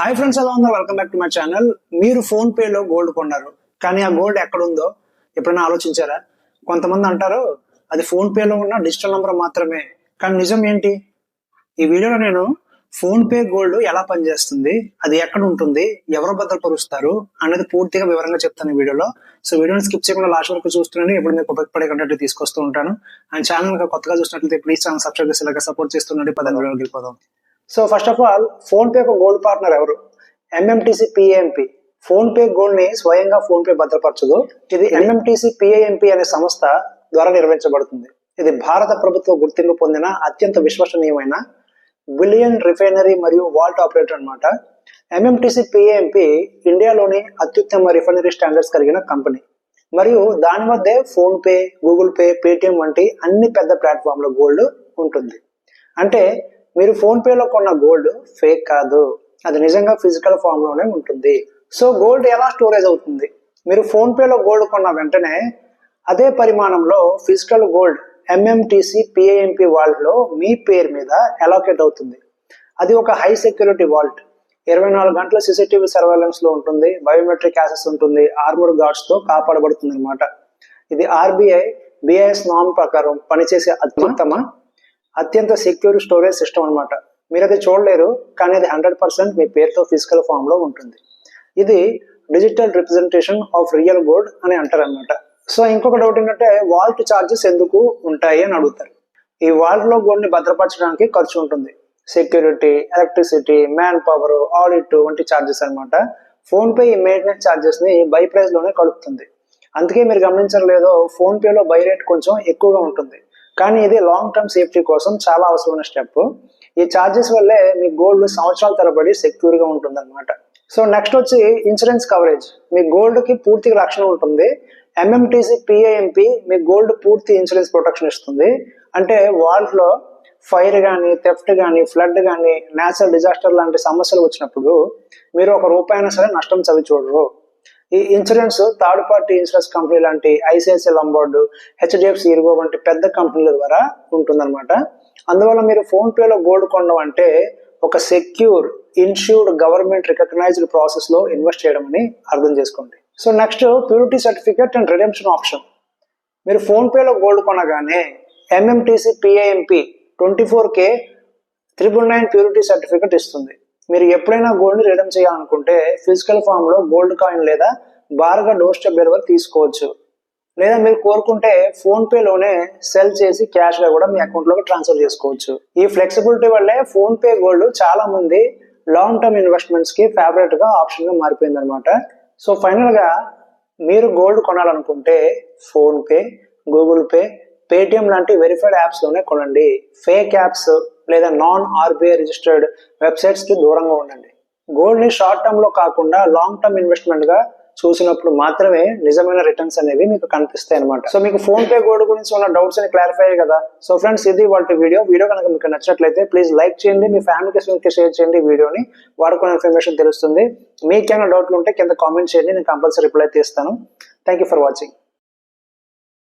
Hi friends ఎలా ఉన్నారు? Welcome back to my channel మీరు ఫోన్ పేలో గోల్డ్ కొన్నారు. కానీ ఆ గోల్డ్ ఎక్కడ ఉందో ఎప్పుడైనా ఆలోచించారా? కొంతమంది అంటారు అది ఫోన్ పేలో ఉన్న డిజిటల్ నంబర్ మాత్రమే. కానీ నిజం ఏంటి? ఈ వీడియోలో నేను ఫోన్ పే గోల్డ్ ఎలా పనిచేస్తుంది అది ఎక్కడ ఉంటుంది ఎవరు భద్రపరుస్తారు అనేది పూర్తిగా వివరంగా చెప్తాను ఈ వీడియోలో. సో వీడియోని స్కిప్ చేయకుండా లాస్ట్ వరకు చూస్తున్నాను. ఇప్పుడు మీకు ఉపయోగపడే కంటెంట్ తీసుకొస్తూ ఉంటాను. అండ్ ఛానల్ కొత్తగా చూసినట్లయితే ప్లీజ్ ఛానల్ సబ్స్క్రైబ్ చేసి ఇలాగ సపోర్ట్ చేస్తున్నాడు పదహారు వెళ్ళిపోదాం. So first of all PhonePe ఒక గోల్డ్ పార్ట్నర్ ఎవరు? ఎంఎంటీసీ పిఏఎంపి ఫోన్ పే గోల్డ్ని స్వయంగా ఫోన్ పే భద్రపరచదు. ఇది ఎంఎంటీసీ పిఏఎంపి అనే సంస్థ ద్వారా నిర్వహించబడుతుంది. ఇది భారత ప్రభుత్వ గుర్తింపు పొందిన అత్యంత విశ్వసనీయమైన బిలియన్ రిఫైనరీ మరియు వాల్ట్ ఆపరేటర్ అన్నమాట. ఎంఎంటీసీ పిఏఎంపి ఇండియాలోని అత్యుత్తమ రిఫైనరీ స్టాండర్డ్స్ కలిగిన కంపెనీ. మరియు దాని వద్దే PhonePe Google pay Paytm వంటి అన్ని పెద్ద ప్లాట్ఫామ్ల గోల్డ్ ఉంటుంది. అంటే మీరు ఫోన్ పేలో కొన్న గోల్డ్ ఫేక్ కాదు. అది నిజంగా ఫిజికల్ ఫామ్లోనే ఉంటుంది. సో గోల్డ్ ఎలా స్టోరేజ్ అవుతుంది? మీరు ఫోన్ పేలో గోల్డ్ కొన్న వెంటనే అదే పరిమాణంలో ఫిజికల్ గోల్డ్ ఎంఎంటీసీ పిఏఎంపి వాల్ట్లో మీ పేరు మీద అలోకేట్ అవుతుంది. అది ఒక హై సెక్యూరిటీ వాల్ట్ ఇరవై నాలుగు గంటల సీసీటీవీ సర్వేలెన్స్లో ఉంటుంది. బయోమెట్రిక్ యాసెస్ ఉంటుంది. ఆర్మోడ్ గార్డ్స్తో కాపాడబడుతుంది అనమాట ఇది ఆర్బీఐ బిఐఎస్ నామ్ ప్రకారం పనిచేసే అత్యుత్తమ అత్యంత సెక్యూర్ స్టోరేజ్ సిస్టమ్ అనమాట మీరు అది చూడలేరు కానీ అది హండ్రెడ్ పర్సెంట్ మీ పేరుతో ఫిజికల్ ఫామ్లో ఉంటుంది. ఇది digital representation of real gold అని అంటారు అనమాట సో ఇంకొక డౌట్ ఏంటంటే వాల్ట్ ఛార్జెస్ ఎందుకు ఉంటాయి అని అడుగుతారు. ఈ వాల్ట్లో గోల్డ్ని భద్రపరచడానికి ఖర్చు ఉంటుంది. Security electricity man power audit వంటి ఛార్జెస్ అనమాట ఫోన్ పే ఈ మెయింటెనెన్స్ ఛార్జెస్ని బై ప్రైస్లోనే కలుపుతుంది. అందుకే మీరు గమనించలేదో ఫోన్ పేలో బై రేట్ కొంచెం ఎక్కువగా ఉంటుంది. కానీ ఇది లాంగ్ టర్మ్ సేఫ్టీ కోసం చాలా అవసరమైన స్టెప్ ఈ ఛార్జెస్ వల్లే మీ గోల్డ్ సంవత్సరాల తరబడి సెక్యూర్గా ఉంటుంది అనమాట సో నెక్స్ట్ వచ్చి ఇన్సూరెన్స్ కవరేజ్ మీ గోల్డ్కి పూర్తిగా రక్షణ ఉంటుంది. ఎంఎంటీసీ పిఐఎంపి మీ గోల్డ్ పూర్తి ఇన్సూరెన్స్ ప్రొటెక్షన్ ఇస్తుంది. అంటే వాల్ట్లో ఫైర్ కానీ థెఫ్ట్ కానీ ఫ్లడ్ కానీ నేచురల్ డిజాస్టర్ లాంటి సమస్యలు వచ్చినప్పుడు మీరు ఒక రూపాయినా సరే నష్టం చవి చూడరు ఈ insurance third party insurance company లాంటి ఐసిఐసిఐ లంబార్డు హెచ్డిఎఫ్సి ఇరుగో వంటి పెద్ద కంపెనీల ద్వారా ఉంటుందన్నమాట. అందువల్ల మీరు ఫోన్పేలో గోల్డ్ కొనడం అంటే ఒక సెక్యూర్ ఇన్ష్యూర్డ్ గవర్నమెంట్ రికగ్నైజ్డ్ ప్రాసెస్లో ఇన్వెస్ట్ చేయడం అని అర్థం చేసుకోండి. So next purity certificate and redemption option మీరు ఫోన్పేలో gold కొనగానే MMTC PAMP twenty four K triple nine purity certificate ఇస్తుంది. మీరు ఎప్పుడైనా గోల్డ్ రిడమ్ చేయాలనుకుంటే ఫిజికల్ ఫామ్లో గోల్డ్ కాయిన్ లేదా బార్గా డోర్ స్టెప్ డెలివరీ తీసుకోవచ్చు. లేదా మీరు కోరుకుంటే ఫోన్ పే లోనే సెల్ చేసి క్యాష్గా కూడా మీ అకౌంట్లోకి ట్రాన్స్ఫర్ చేసుకోవచ్చు. ఈ ఫ్లెక్సిబిలిటీ వల్లే ఫోన్ పే గోల్డ్ చాలా మంది లాంగ్ టర్మ్ ఇన్వెస్ట్మెంట్స్కి ఫేవరెట్గా ఆప్షన్గా మారిపోయింది అనమాట సో ఫైనల్గా మీరు గోల్డ్ కొనాలనుకుంటే PhonePe Google pay Paytm లాంటి వెరిఫైడ్ యాప్స్లోనే కొనండి. ఫేక్ యాప్స్ లేదా నాన్ ఆర్బీఐ రిజిస్టర్డ్ వెబ్సైట్స్కి దూరంగా ఉండండి. గోల్డ్ని షార్ట్ టర్మ్లో కాకుండా లాంగ్ టర్మ్ ఇన్వెస్ట్మెంట్గా చూసినప్పుడు మాత్రమే నిజమైన రిటర్న్స్ అనేవి మీకు కనిపిస్తాయి అనమాట సో మీకు ఫోన్ పే గోల్డ్ గురించి ఉన్న డౌట్స్ అని క్లారిఫై కదా. సో ఫ్రెండ్స్ ఇది వాళ్ళ వీడియో వీడియో కనుక మీకు నచ్చినట్లయితే ప్లీజ్ లైక్ చేయండి మీ ఫ్యామిలీకి షేర్ చేయండి వీడియోని వాడుకున్న ఇన్ఫర్మేషన్ తెలుస్తుంది. మీకేమైనా డౌట్లు ఉంటే కింద కామెంట్ చేయండి నేను కంపల్సరీ రిప్లై తీస్తాను. Thank you for watching